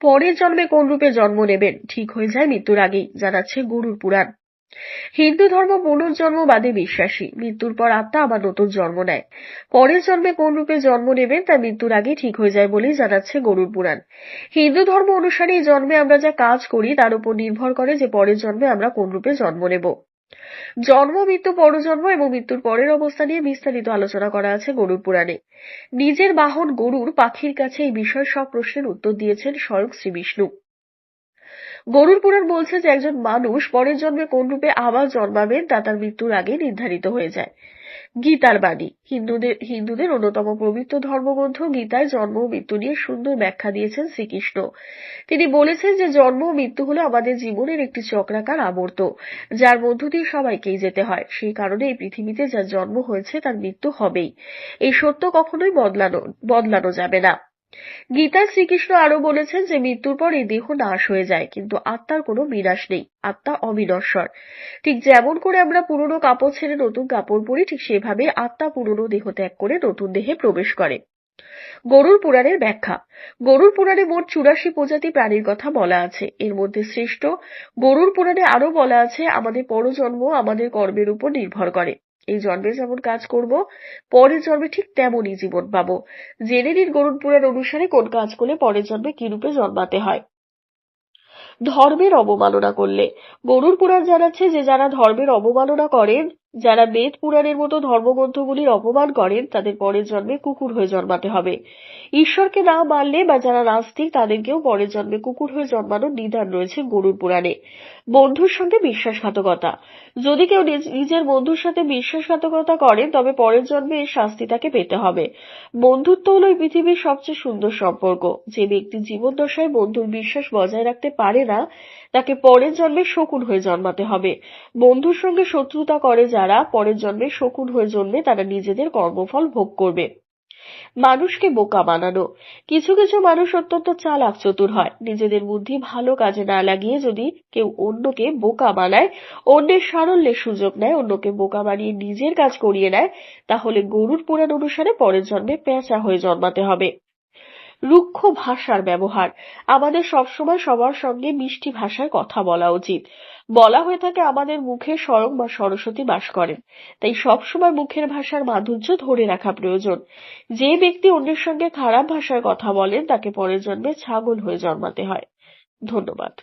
পরের জন্মে কোন রূপে জন্ম নেবেন? ঠিক হয়ে যায় মৃত্যুর আগেই, জানাচ্ছে গরুর পুরাণ। হিন্দু ধর্ম পুনর্জন্মবাদে বিশ্বাসী। মৃত্যুর পর আত্মা আবার নতুন জন্ম নেয়। পরের জন্মে কোন রূপে জন্ম নেবেন তা মৃত্যুর আগে ঠিক হয়ে যায় বলেই জানাচ্ছে গরুর পুরাণ। হিন্দু ধর্ম অনুসারে এই জন্মে আমরা যা কাজ করি তার উপর নির্ভর করে যে পরের জন্মে আমরা কোন রূপে জন্ম নেব। জন্ম মৃত্যু পরজন্ম এবং মৃত্যুর পরের অবস্থা নিয়ে বিস্তারিত আলোচনা করা আছে গরুর পুরাণে। নিজের বাহন গরুর পাখির কাছে এই বিষয় সব প্রশ্নের উত্তর দিয়েছেন স্বয়ং শ্রী বিষ্ণু। গরুর পুরাণ বলছে যে একজন মানুষ পরের জন্মে কোন রূপে আবার জন্মাবেন তা তার মৃত্যুর আগে নির্ধারিত হয়ে যায়। গীতার বাণী। হিন্দুদের হিন্দুদের অন্যতম পবিত্র ধর্মগ্রন্থ গীতায় জন্ম ও মৃত্যু নিয়ে সুন্দর ব্যাখ্যা দিয়েছেন শ্রীকৃষ্ণ। তিনি বলেছেন যে জন্ম ও মৃত্যু হলো আমাদের জীবনের একটি চক্রাকার আবর্ত, যার মধ্য দিয়ে সবাইকেই যেতে হয়। সেই কারণে এই পৃথিবীতে যার জন্ম হয়েছে তার মৃত্যু হবেই। এই সত্য কখনোই বদলানো বদলানো যাবে না। গীতায় শ্রীকৃষ্ণ আরও বলেছেন যে, মৃত্যুর পর এই দেহ নাশ হয়ে যায়, কিন্তু আত্মার কোনো বিনাশ নেই, আত্মা অবিনশ্বর। ঠিক যেমন করে আমরা পুরনো কাপড় ছেড়ে নতুন কাপড় পরি, ঠিক সেভাবে আত্মা পুরনো দেহ ত্যাগ করে নতুন দেহে প্রবেশ করে। গরুর পুরাণের ব্যাখ্যা। গরুর পুরাণে মোট চুরাশি প্রজাতি প্রাণীর কথা বলা আছে। এর মধ্যে শ্রেষ্ঠ গরুর পুরাণে আরও বলা আছে, আমাদের পরজন্ম আমাদের কর্মের উপর নির্ভর করে। এই জন্মে যেমন কাজ করব, পরের জন্মে ঠিক তেমনই জীবন পাবো। জেনে নিন গরুণ পুরাণ অনুসারে কোন কাজ করলে পরের জন্মে কিরূপে জন্মাতে হয়। ধর্মের অবমাননা করলে। গরুর পুরাণ জানাচ্ছে যে যারা ধর্মের অবমাননা করেন যারা বেদ পুরাণের মতো ধর্মগ্রন্থগুলির অপমান করেন, তাদের পরের জন্মে কুকুর হয়ে জন্মাতে হবে। ঈশ্বরকে না মানলে বা যারা নাস্তিক, তাদেরকেও পরের জন্মে কুকুর হয়ে জন্মানোর নিদান রয়েছে গরুর পুরাণে। বন্ধুর সঙ্গে বিশ্বাসঘাতকতা। যদি কেউ নিজের বন্ধুর সাথে বিশ্বাসঘাতকতা করেন, তবে পরের জন্মে এর শাস্তি তাকে পেতে হবে। বন্ধুত্ব হলো এই পৃথিবীর সবচেয়ে সুন্দর সম্পর্ক। যে ব্যক্তি জীবনদশায় বন্ধুর বিশ্বাস বজায় রাখতে পারে না, তাকে পরের জন্মে শকুন হয়ে জন্মাতে হবে। বন্ধুর সঙ্গে শত্রুতা করে যারা পরের জন্মে শকুন হয়ে জন্মে তারা নিজেদের কর্মফল ভোগ করবে। মানুষকে বোকা বানানো। কিছু কিছু মানুষ অত্যন্ত চালাক, চতুর হয়। নিজেদের বুদ্ধি ভালো কাজে না লাগিয়ে যদি কেউ অন্যকে বোকা বানায়, অন্যের সারল্যের সুযোগ নেয়, অন্যকে বোকা বানিয়ে নিজের কাজ করিয়ে নেয়, তাহলে গরুর পুরাণ অনুসারে পরের জন্মে পেঁচা হয়ে জন্মাতে হবে। রুক্ষ ভাষার ব্যবহার। আমাদের সবসময় সবার সঙ্গে মিষ্টি ভাষায় কথা বলা উচিত। বলা হয়ে থাকে আমাদের মুখে স্বয়ং বা সরস্বতী বাস করেন। তাই সবসময় মুখের ভাষার মাধুর্য ধরে রাখা প্রয়োজন। যে ব্যক্তি অন্যের সঙ্গে খারাপ ভাষায় কথা বলেন, তাকে পরের জন্মে ছাগল হয়ে জন্মাতে হয়। ধন্যবাদ।